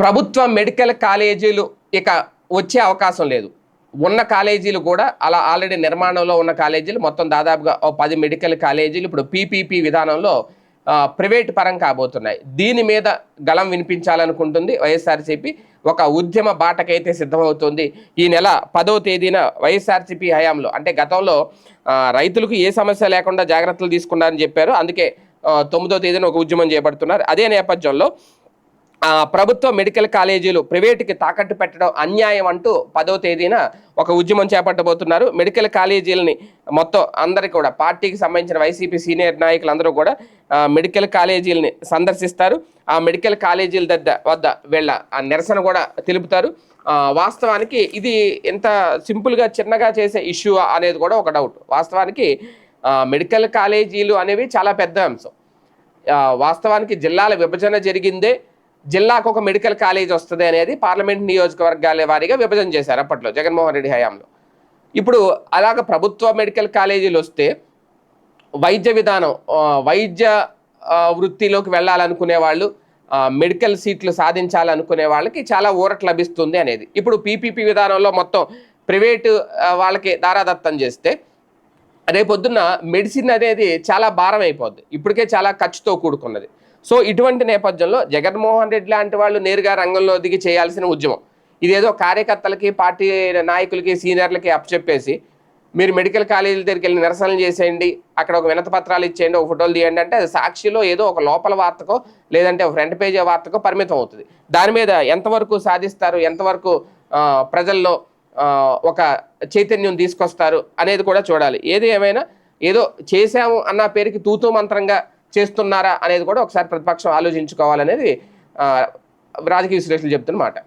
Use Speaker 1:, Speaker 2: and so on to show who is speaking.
Speaker 1: ప్రభుత్వ మెడికల్ కాలేజీలు ఇక వచ్చే అవకాశం లేదు. ఉన్న కాలేజీలు కూడా అలా ఆల్రెడీ నిర్మాణంలో ఉన్న కాలేజీలు మొత్తం దాదాపుగా పది మెడికల్ కాలేజీలు ఇప్పుడు పీపీపీ విధానంలో ప్రైవేట్ పరం కాబోతున్నాయి. దీని మీద గళం వినిపించాలనుకుంటుంది వైఎస్ఆర్సీపీ. ఒక ఉద్యమ బాటకైతే సిద్ధమవుతుంది. ఈ నెల పదో తేదీన వైఎస్ఆర్సీపీ హయాంలో అంటే గతంలో రైతులకు ఏ సమస్య లేకుండా జాగ్రత్తలు తీసుకున్నారని చెప్పారు. అందుకే తొమ్మిదో తేదీన ఒక ఉద్యమం చేపడుతున్నారు. అదే నేపథ్యంలో ప్రభుత్వ మెడికల్ కాలేజీలు ప్రైవేటుకి తాకట్టు పెట్టడం అన్యాయం అంటూ పదో తేదీన ఒక ఉద్యమం చేపట్టబోతున్నారు. మెడికల్ కాలేజీలని మొత్తం అందరికి కూడా పార్టీకి సంబంధించిన వైసీపీ సీనియర్ నాయకులందరూ కూడా మెడికల్ కాలేజీలని సందర్శిస్తారు. ఆ మెడికల్ కాలేజీల దగ్గర వద్ద వీళ్ళ ఆ నిరసన కూడా తెలుపుతారు. వాస్తవానికి ఇది ఎంత సింపుల్గా చిన్నగా చేసే ఇష్యూ అనేది కూడా ఒక డౌట్. వాస్తవానికి మెడికల్ కాలేజీలు అనేవి చాలా పెద్ద అంశం. వాస్తవానికి జిల్లాల విభజన జరిగిందే జిల్లాకు ఒక మెడికల్ కాలేజ్ వస్తుంది అనేది పార్లమెంట్ నియోజకవర్గాల వారీగా విభజన చేశారు అప్పట్లో జగన్మోహన్ రెడ్డి హయాంలో. ఇప్పుడు అలాగ ప్రభుత్వ మెడికల్ కాలేజీలు వస్తే వైద్య విధానం వైద్య వృత్తిలోకి వెళ్ళాలనుకునే వాళ్ళు మెడికల్ సీట్లు సాధించాలనుకునే వాళ్ళకి చాలా ఊరట లభిస్తుంది అనేది. ఇప్పుడు పీపీపీ విధానంలో మొత్తం ప్రైవేటు వాళ్ళకి దారాదత్తం చేస్తే రేపొద్దున మెడిసిన్ అనేది చాలా భారం అయిపోద్ది. ఇప్పటికే చాలా ఖర్చుతో కూడుకున్నది. సో ఇటువంటి నేపథ్యంలో జగన్మోహన్ రెడ్డి లాంటి వాళ్ళు నేరుగా రంగంలో దిగి చేయాల్సిన ఉద్యమం. ఇదేదో కార్యకర్తలకి పార్టీ నాయకులకి సీనియర్లకి అప్పచెప్పేసి మీరు మెడికల్ కాలేజీల దగ్గరికి వెళ్ళి నిరసనలు చేసేయండి అక్కడ ఒక వినత పత్రాలు ఇచ్చేయండి ఒక ఫోటోలు తీయండి అంటే అది సాక్షిలో ఏదో ఒక లోపల వార్తకో లేదంటే ఒక ఫ్రంట్ పేజీ వార్తకో పరిమితం అవుతుంది. దాని మీద ఎంతవరకు సాధిస్తారు ఎంతవరకు ప్రజల్లో ఒక చైతన్యం తీసుకొస్తారు అనేది కూడా చూడాలి. ఏది ఏమైనా ఏదో చేశాము అన్న పేరుకి తూతూ మంత్రంగా చేస్తున్నారా అనేది కూడా ఒకసారి ప్రతిపక్షం ఆలోచించుకోవాలనేది రాజకీయ విశ్లేషకులు చెప్తున్నమాట